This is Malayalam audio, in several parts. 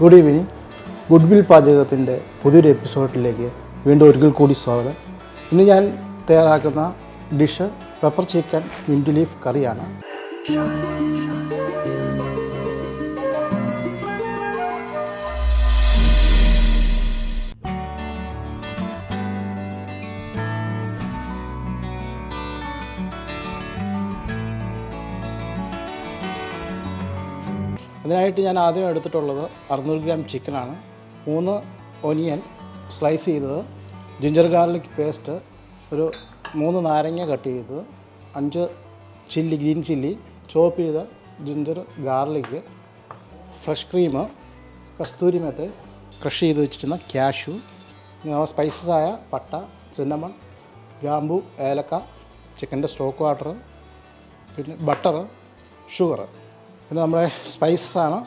ഗുഡ് ഈവനിങ് ഗുഡ് വിൽ പാചകത്തിന്റെ പുതിയൊരു എപ്പിസോഡിലേക്ക് വീണ്ടും ഒരിക്കൽ കൂടി സ്വാഗതം. ഇന്ന് ഞാൻ തയ്യാറാക്കുന്ന dish pepper chicken mint leaf കറിയാണ്. അതിനായിട്ട് ഞാൻ ആദ്യം എടുത്തിട്ടുള്ളത് അറുന്നൂറ് ഗ്രാം ചിക്കനാണ്. മൂന്ന് ഒനിയൻ സ്ലൈസ് ചെയ്തത്. ജിഞ്ചർ ഗാർലിക് പേസ്റ്റ് ഒരു മൂന്ന് നാരങ്ങ കട്ട് ചെയ്തത്. അഞ്ച് ചില്ലി ഗ്രീൻ ചില്ലി ചോപ്പ് ചെയ്ത ginger garlic. Fresh cream kasuri methi crush ചെയ്ത് വെച്ചിരുന്ന ക്യാഷു നമ്മുടെ സ്പൈസസ് ആയ പട്ട സിന്നമൺ ഗ്രാമ്പു ഏലക്ക ചിക്കന്റെ സ്റ്റോക്ക് വാട്ടർ പിന്നെ ബട്ടർ ഷുഗർ പിന്നെ നമ്മുടെ സ്പൈസസ് ആണ്.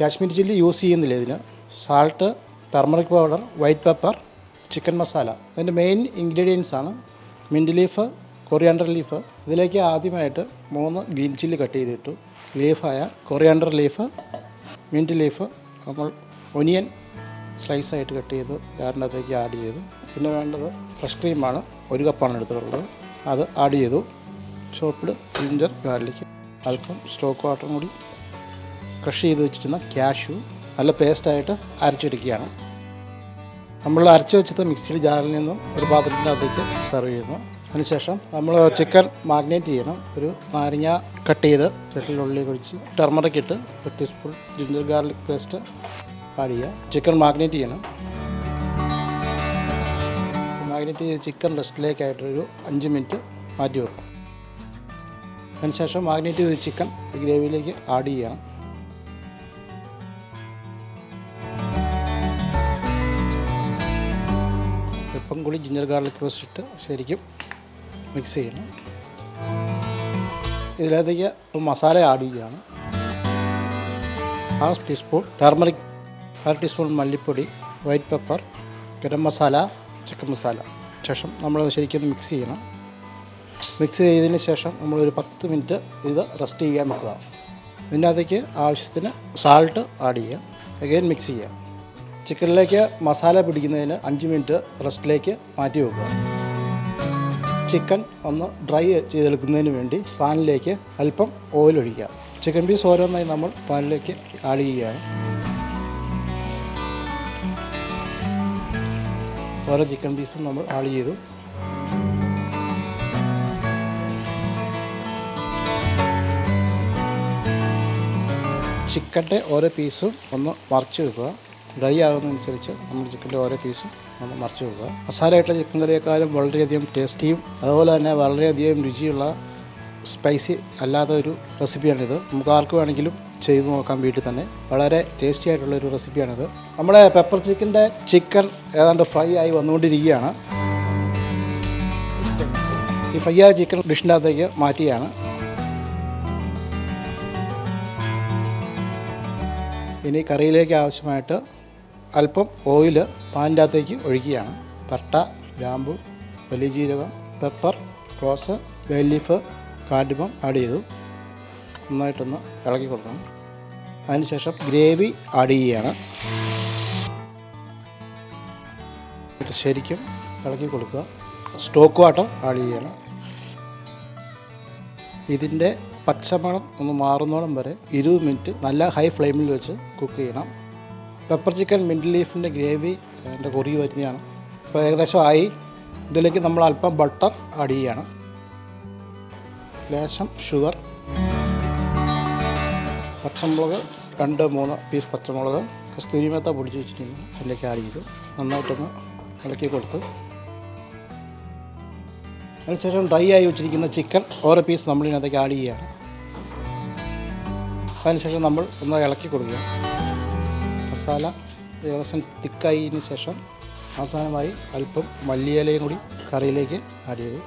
കാശ്മീരി ചില്ലി യൂസ് ചെയ്യുന്നില്ല ഇതിന്. Salt turmeric powder white pepper chicken masala അതിന്റെ മെയിൻ ഇൻഗ്രീഡിയൻസ് ആണ് മിന്റ് ലീഫ് കൊറിയാണ്ടർ ലീഫ് ഇതിലേക്ക് ആദ്യമായിട്ട് മൂന്ന് ഗ്രീൻ ചില്ലി കട്ട് ചെയ്തിട്ടു. ലീഫായ കൊറിയാണ്ടർ ലീഫ് മിന്റ് ലീഫ് നമ്മൾ ഒനിയൻ സ്ലൈസായിട്ട് കട്ട് ചെയ്ത്. ജാറിന്റെ അകത്തേക്ക് ആഡ് ചെയ്തു. പിന്നെ വേണ്ടത് ഫ്രഷ് ക്രീമാണ് ഒരു കപ്പാണ് എടുത്തിട്ടുള്ളത്. അത് ആഡ് ചെയ്തു. ചോപ്പിഡ് ജിഞ്ചർ ഗാർലിക് അല്പം സ്റ്റോക്ക് വാട്ടറും കൂടി ക്രഷ് ചെയ്ത് വെച്ചിരുന്ന ക്യാഷു നല്ല പേസ്റ്റായിട്ട് അരച്ചെടുക്കുകയാണ് നമ്മൾ അരച്ച് വെച്ചത് മിക്സിയുടെ ജാറിൽ നിന്നും ഒരു പാത്രത്തിന്റെ അകത്തേക്ക് സെർവ് ചെയ്യുന്നു. അതിനുശേഷം നമ്മൾ ചിക്കൻ മാഗ്നേറ്റ് ചെയ്യണം. ഒരു നാരങ്ങ കട്ട് ചെയ്ത് ചട്ടിലുള്ളിൽ കുഴിച്ച് ടെർമറിക് ഇട്ട് ഒരു teaspoon ginger garlic paste add ചെയ്യുക. ചിക്കൻ മാഗ്നേറ്റ് ചെയ്യണം. മാഗ്നേറ്റ് ചെയ്ത് ചിക്കൻ റെസ്റ്റിലേക്കായിട്ടൊരു അഞ്ച് മിനിറ്റ് മാറ്റി വെക്കും. അതിനുശേഷം മാഗ്നേറ്റ് ചെയ്ത ചിക്കൻ ഗ്രേവിയിലേക്ക് ആഡ് ചെയ്യണം. ഇപ്പം കൂടി ജിഞ്ചർ ഗാർലിക് പേസ്റ്റ് ഇട്ട് ശരിക്കും മിക്സ് ചെയ്യണം. ഇതിലേക്ക് മസാല ആഡ് ചെയ്യുകയാണ് ഹാഫ് ടീസ്പൂൺ ടർമറിക് അര ടീസ്പൂൺ മല്ലിപ്പൊടി white pepper garam masala chicken masala ശേഷം നമ്മൾ ശരിക്കും മിക്സ് ചെയ്യണം. മിക്സ് ചെയ്തതിന് ശേഷം നമ്മളൊരു പത്ത് മിനിറ്റ് ഇത് റെസ്റ്റ് ചെയ്യാൻ വെക്കുക. ഇതിനകത്തേക്ക് ആവശ്യത്തിന് സാൾട്ട് ആഡ് ചെയ്യുക. അഗൈൻ മിക്സ് ചെയ്യുക. ചിക്കനിലേക്ക് മസാല പിടിക്കുന്നതിന് അഞ്ച് മിനിറ്റ് റെസ്റ്റിലേക്ക് മാറ്റി വെക്കുക. ചിക്കൻ ഒന്ന് ഡ്രൈ ചെയ്തെടുക്കുന്നതിന് വേണ്ടി പാനിലേക്ക് അല്പം ഓയിൽ ഒഴിക്കുക. ചിക്കൻ പീസ് ഓരോന്നായി നമ്മൾ പാനിലേക്ക് ആഡ് ചെയ്യുകയാണ്. ഓരോ ചിക്കൻ പീസും നമ്മൾ ആഡ് ചെയ്തു. ചിക്കന്റെ ഓരോ പീസും ഒന്ന് മറിച്ച് വെക്കുക. ഡ്രൈ ആകുന്നതനുസരിച്ച് നമ്മൾ ചിക്കന്റെ ഓരോ പീസും ഒന്ന് മറിച്ച് വെക്കുക. മസാലയായിട്ടുള്ള ചിക്കൻ കറിയേക്കാളും വളരെയധികം ടേസ്റ്റിയും അതുപോലെ തന്നെ വളരെയധികം രുചിയുള്ള സ്പൈസി അല്ലാത്ത ഒരു റെസിപ്പിയാണിത്. നമുക്ക് ആർക്ക് വേണമെങ്കിലും ചെയ്തു നോക്കാം വീട്ടിൽ തന്നെ. വളരെ ടേസ്റ്റി ആയിട്ടുള്ള ഒരു റെസിപ്പിയാണിത്. നമ്മുടെ പെപ്പർ ചിക്കന്റെ ചിക്കൻ ഏതാണ്ട് ഫ്രൈ ആയി വന്നുകൊണ്ടിരിക്കുകയാണ്. ഈ ഫ്രൈ ആയ ചിക്കൻ ഡിഷിന്റെ അകത്തേക്ക് മാറ്റിയാണ് ഇനി കറിയിലേക്ക് ആവശ്യമായിട്ട് അല്പം ഓയിൽ പാനിന്റെ അകത്തേക്ക് ഒഴിക്കുകയാണ്. പട്ട ഗ്രാമ്പു വലിയ ജീരകം pepper rose bay leaf cardamom add ചെയ്തു. നന്നായിട്ടൊന്ന് ഇളക്കി കൊടുക്കണം. അതിനുശേഷം ഗ്രേവി ആഡ് ചെയ്യുകയാണ്. ശരിക്കും ഇളക്കി കൊടുക്കുക. സ്റ്റോക്ക് വാട്ടർ ആഡ് ചെയ്യണം ഇതിന്റെ പച്ചമണം ഒന്ന് മാറുന്നോളം വരെ ഇരുപത് മിനിറ്റ് നല്ല ഹൈ ഫ്ലെയിമിൽ വെച്ച് കുക്ക് ചെയ്യണം. പെപ്പർ ചിക്കൻ മിന്റ് ലീഫിന്റെ ഗ്രേവി അതിന്റെ കുറുകി വരുന്നതാണ്. അപ്പോൾ ഏകദേശം ആയി. ഇതിലേക്ക് നമ്മൾ അല്പം ബട്ടർ ആഡ് ചെയ്യണം. ലേശം ഷുഗർ പച്ചമുളക് രണ്ട് മൂന്ന് പീസ് പച്ചമുളക് കസ്തൂരി മേത്ത പൊടിച്ച് വെച്ചിട്ടുണ്ട്. അതിലേക്ക് ആഡ് ചെയ്തു. നന്നായിട്ടൊന്ന് ഇളക്കി കൊടുത്ത് അതിനുശേഷം ഡ്രൈ ആയി വെച്ചിരിക്കുന്ന ചിക്കൻ ഓരോ പീസ് നമ്മൾ ഇതിനകത്തേക്ക് ആഡ് ചെയ്യുകയാണ് അതിനുശേഷം നമ്മൾ ഒന്ന് ഇളക്കി കൊടുക്കുക മസാല ഏകദേശം തിക്കായതിന് ശേഷം അവസാനമായി അല്പം മല്ലിയിലയും കൂടി കറിയിലേക്ക് ആഡ് ചെയ്തു.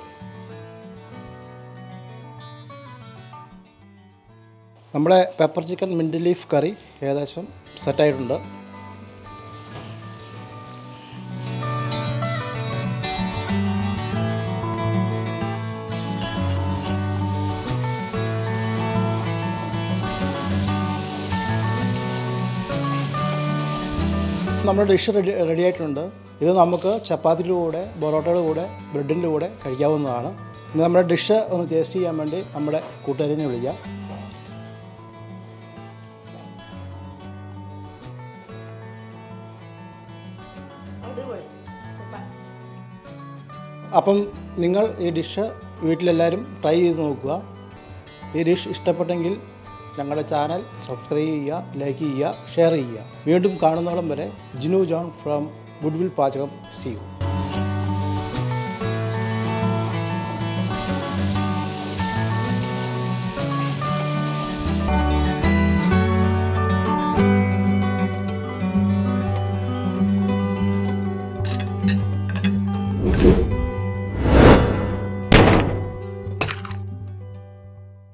നമ്മുടെ പെപ്പർ ചിക്കൻ മിന്റ് ലീഫ് കറി ഏകദേശം സെറ്റായിട്ടുണ്ട് നമ്മുടെ ഡിഷ് റെഡി റെഡി ആയിട്ടുണ്ട് ഇത് നമുക്ക് ചപ്പാത്തിയുടെ കൂടെ പൊറോട്ടയുടെ കൂടെ ബ്രെഡിന്റെ കൂടെ കഴിക്കാവുന്നതാണ്. ഇനി നമ്മുടെ ഡിഷ് ഒന്ന് ടേസ്റ്റ് ചെയ്യാൻ വേണ്ടി നമ്മുടെ കൂട്ടുകാരിനെ വിളിക്കാം. അപ്പം നിങ്ങൾ ഈ ഡിഷ് വീട്ടിലെല്ലാവരും ട്രൈ ചെയ്ത് നോക്കുക. ഈ ഡിഷ് ഇഷ്ടപ്പെട്ടെങ്കിൽ ഞങ്ങളുടെ ചാനൽ സബ്സ്ക്രൈബ് ചെയ്യുക ലൈക്ക് ചെയ്യുക ഷെയർ ചെയ്യുക. വീണ്ടും കാണുന്നോളം വരെ Jinu John from Goodwill Pachakam. See you